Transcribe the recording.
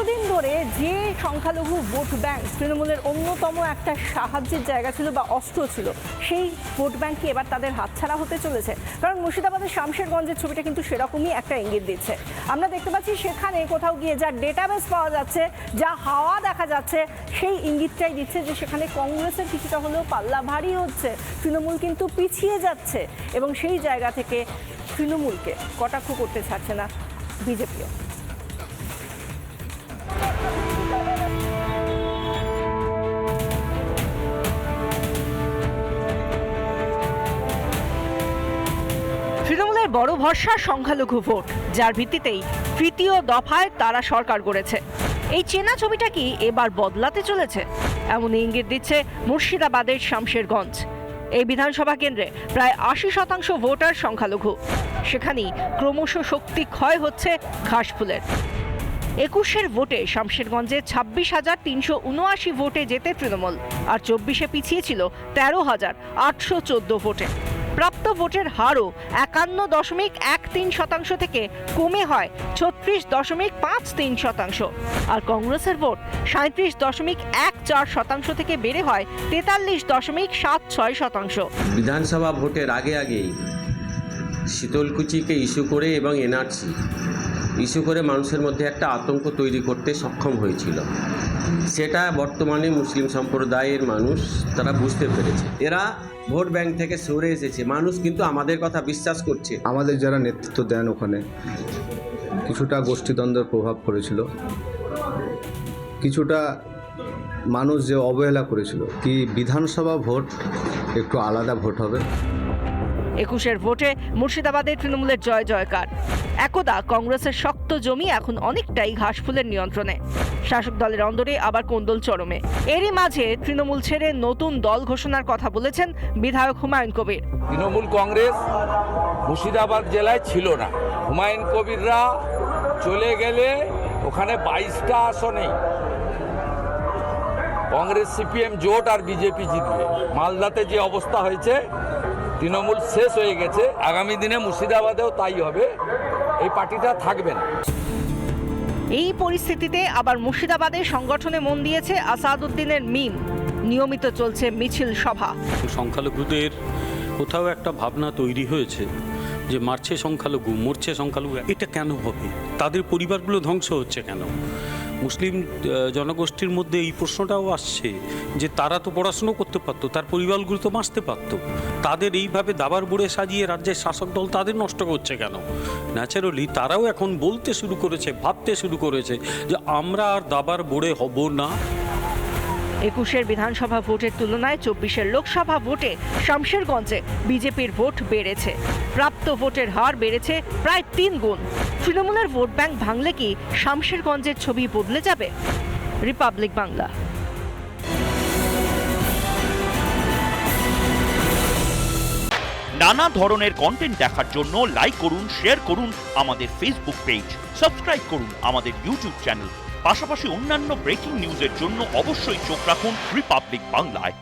এতদিন ধরে যে সংখ্যালঘু ভোট ব্যাংক তৃণমূলের অন্যতম একটা সাহায্যের জায়গা ছিল বা অস্ত্র ছিল, সেই ভোট ব্যাংক কি এবার তাদের হাতছাড়া হতে চলেছে? কারণ মুর্শিদাবাদের শামশেরগঞ্জের ছবিটা কিন্তু সেরকমই একটা ইঙ্গিত দিচ্ছে। আমরা দেখতে পাচ্ছি সেখানে কোথাও গিয়ে যা ডেটাবেস পাওয়া যাচ্ছে, যা হাওয়া দেখা যাচ্ছে, সেই ইঙ্গিতটাই দিচ্ছে যে সেখানে কংগ্রেসের কিছুটা হলেও পাল্লা ভারী হচ্ছে। তৃণমূল কিন্তু পিছিয়ে যাচ্ছে এবং সেই জায়গা থেকে তৃণমূলকে কটাক্ষ করতে ছাড়ছে না বিজেপিও। তৃণমূলের বড় ভরসা সংখ্যালঘু ভোট, যার ভিত্তিতেই তৃতীয় দফায় তারা সরকার গড়েছে। এই চেনা ছবিটা কি এবার বদলাতে চলেছে? এমন ইঙ্গিত দিচ্ছে মুর্শিদাবাদের শামশেরগঞ্জ। এই বিধানসভা কেন্দ্রে প্রায় আশি শতাংশ ভোটার সংখ্যালঘু। সেখানেই ক্রমশ শক্তি ক্ষয় হচ্ছে ঘাসফুলের। একুশের ভোটে শামশেরগঞ্জে ছাব্বিশ হাজার তিনশো উনআশি ভোটে যেতে তৃণমূল। আর চব্বিশে পিছিয়ে ছিল তেরো হাজার আটশো চোদ্দ ভোটে। প্রাপ্ত ভোটের হারও একান্ন দশমিক এক তিন শতাংশ থেকে কমে হয় ছত্রিশ দশমিক পাঁচ তিন শতাংশ। আর কংগ্রেসের ভোট সাঁত্রিশ দশমিক এক চার শতাংশ থেকে বেড়ে হয় তেতাল্লিশ দশমিক সাত ছয় শতাংশ। বিধানসভা ভোটের আগে আগেই শীতলকুচিকে ইস্যু করে এবং এনআরসি ইস্যু করে মানুষের মধ্যে একটা আতঙ্ক তৈরি করতে সক্ষম হয়েছিল। সেটা বর্তমানে মুসলিম সম্প্রদায়ের মানুষ তারা বুঝতে পেরেছে। এরা ভোট ব্যাংক থেকে সরে এসেছে। মানুষ কিন্তু আমাদের কথা বিশ্বাস করছে। আমাদের যারা নেতৃত্ব দেন ওখানে, কিছুটা গোষ্ঠীদ্বন্দ্বের প্রভাব পড়েছিল। কিছুটা মানুষ যে অবহেলা করেছিল, কি বিধানসভা ভোট একটু আলাদা ভোট হবে? একুশের ভোটে মুর্শিদাবাদে তৃণমূলের জয় জয়কার। একদা কংগ্রেসের শক্ত জমি এখন অনেকটাই ঘাসফুলের নিয়ন্ত্রণে। শাসক দলের অন্দরে আবার কোন্দল চরমে। এরই মাঝে তৃণমূল ছেড়ে নতুন দল ঘোষণার কথা বলেছেন বিধায়ক হুমায়ুন কবির। তৃণমূল কংগ্রেস মুর্শিদাবাদ জেলায় ছিল না। হুমায়ুন কবিররা চলে গেলে ওখানে বাইশটা আসনে। কংগ্রেস, সিপিএম জোট আর বিজেপি জিতবে। মালদাতে যে অবস্থা হয়েছে তৃণমূল শেষ হয়ে গেছে। আগামী দিনে মুর্শিদাবাদেও তাই হবে। এই পার্টিটা থাকবে না। এই পরিস্থিতিতে আবার মুর্শিদাবাদে সংগঠনে মন দিয়েছে আসাদুদ্দিনের মিম। নিয়মিত চলছে মিছিল সভা। সংখ্যালঘুদের কোথাও একটা ভাবনা তৈরি হয়েছে যে মারছে সংখ্যালঘু মরছে সংখ্যালঘু এটা কেন হবে? তাদের পরিবারগুলো ধ্বংস হচ্ছে কেন? মুসলিম জনগোষ্ঠীর মধ্যে এই প্রশ্নটাও আসছে যে তারা তো পড়াশুনো করতে পারতো, তার পরিবারগুলো তো বাঁচতে পারতো। তাদের এইভাবে দাবার বুড়ে সাজিয়ে রাজ্যের শাসক দল তাদের নষ্ট করছে কেন? ন্যাচারালি তারাও এখন বলতে শুরু করেছে, ভাবতে শুরু করেছে যে আমরা আর দাবার বুড়ে হব না। একুশের বিধানসভা ভোটের তুলনায় চব্বিশের লোকসভা ভোটে শামশেরগঞ্জে বিজেপির ভোট বেড়েছে। প্রাপ্ত ভোটের হার বেড়েছে প্রায় তিন গুণ। তৃণমূলের ভোট ব্যাংক ভাঙলে কি শামশেরগঞ্জের ছবি বদলে যাবে? রিপাবলিক বাংলা। নানা ধরনের কন্টেন্ট দেখার জন্য লাইক করুন শেয়ার করুন আমাদের ফেসবুক পেজ সাবস্ক্রাইব করুন আমাদের ইউটিউব চ্যানেল পাশাপাশি অন্যান্য ব্রেকিং নিউজের জন্য অবশ্যই চোখ রাখুন রিপাবলিক বাংলায়